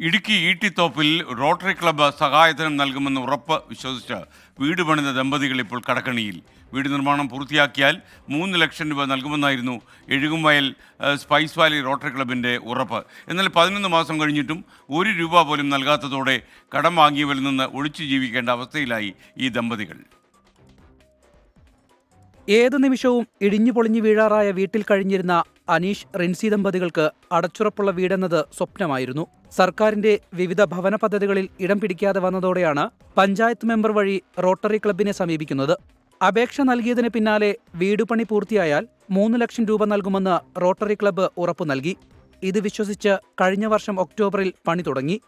Idukki ഈട്ടിത്തോപ്പിൽ rotary club സഹായധനം നൽകുമെന്ന് ഉറപ്പ് വിശ്വസിച്ച് വീട് പണിത ദമ്പതികൾ ഇപ്പോൾ കടക്കണിയിൽ. വീട് നിർമ്മാണം പൂർത്തിയാക്കിയാൽ മൂന്ന് ലക്ഷം രൂപ നൽകുമെന്നായിരുന്നു എഴുകുംവയൽ സ്പൈസ് വാലി റോട്ടറി ക്ലബിന്റെ ഉറപ്പ്. എന്നാൽ പതിനൊന്ന് മാസം കഴിഞ്ഞിട്ടും ഒരു രൂപ പോലും നൽകാത്തതോടെ കടം വാങ്ങിയവരിൽ നിന്ന് ഒഴിച്ചു ജീവിക്കേണ്ട അവസ്ഥയിലായി ഈ ദമ്പതികൾ. ഏതു നിമിഷവും ഇടിഞ്ഞു പൊളിഞ്ഞു വീഴാറായ വീട്ടിൽ കഴിഞ്ഞിരുന്ന അനീഷ് റിൻസി ദമ്പതികൾക്ക് അടച്ചുറപ്പുള്ള വീടെന്നത് സ്വപ്നമായിരുന്നു. സർക്കാരിന്റെ വിവിധ ഭവന പദ്ധതികളിൽ ഇടം പിടിക്കാതെ വന്നതോടെയാണ് പഞ്ചായത്ത് മെമ്പർ വഴി റോട്ടറി ക്ലബിനെ സമീപിക്കുന്നത്. അപേക്ഷ നൽകിയതിന് പിന്നാലെ വീടുപണി പൂർത്തിയായാൽ മൂന്ന് ലക്ഷം രൂപ നൽകുമെന്ന് റോട്ടറി ക്ലബ്ബ് ഉറപ്പു നൽകി. ഇത് വിശ്വസിച്ച് കഴിഞ്ഞ വർഷം ഒക്ടോബറിൽ പണി തുടങ്ങി.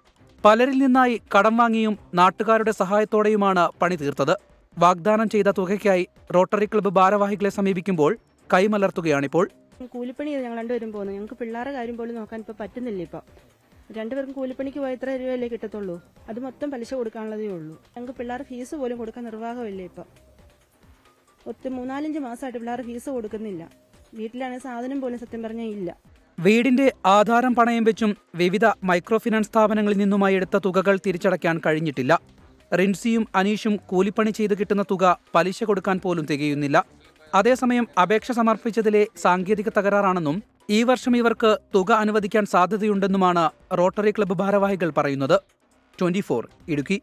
പലരിൽ നിന്നായി കടം വാങ്ങിയും നാട്ടുകാരുടെ സഹായത്തോടെയുമാണ് പണി തീർത്തത്. വാഗ്ദാനം ചെയ്ത തുകയ്ക്കായി റോട്ടറി ക്ലബ്ബ് ഭാരവാഹികളെ സമീപിക്കുമ്പോൾ കൈമലർത്തുകയാണിപ്പോൾ. കൂലിപ്പണി ഞങ്ങൾ രണ്ടുപേരും പോകുന്നത് ഞങ്ങൾക്ക് പിള്ളേരുടെ കാര്യം പോലും നോക്കാൻ ഇപ്പോൾ പറ്റുന്നില്ല ഇപ്പോൾ രണ്ടുപേർക്കും കൂലിപ്പണിക്ക് പോയ എത്ര രൂപയല്ലേ കിട്ടത്തുള്ളൂ. അത് മൊത്തം പലിശ കൊടുക്കാനുള്ളതേ ഉള്ളൂ. ഞങ്ങൾക്ക് പിള്ളേർ ഫീസ് പോലും കൊടുക്കാൻ നിർവാഹമില്ല ഇപ്പൊ. ഒത്തിരി മൂന്നാലഞ്ച് മാസമായിട്ട് പിള്ളേർ ഫീസ് കൊടുക്കുന്നില്ല. വീട്ടിലാണെങ്കിൽ സാധനം പോലും സത്യം പറഞ്ഞാൽ ഇല്ല. വീടിന്റെ ആധാരം പണയം വെച്ചും വിവിധ മൈക്രോ ഫിനാൻസ് സ്ഥാപനങ്ങളിൽ നിന്നുമായി എടുത്ത തുകകൾ തിരിച്ചടയ്ക്കാൻ കഴിഞ്ഞിട്ടില്ല. റിൻസിയും അനീഷും കൂലിപ്പണി ചെയ്ത് കിട്ടുന്ന തുക പലിശ കൊടുക്കാൻ പോലും തികയുന്നില്ല. അതേസമയം അപേക്ഷ സമർപ്പിച്ചതിലെ സാങ്കേതിക തകരാറാണെന്നും ഈ വർഷം ഇവർക്ക് തുക അനുവദിക്കാൻ സാധ്യതയുണ്ടെന്നുമാണ് റോട്ടറി ക്ലബ്ബ് ഭാരവാഹികൾ പറയുന്നത്. ട്വന്റി ഇടുക്കി.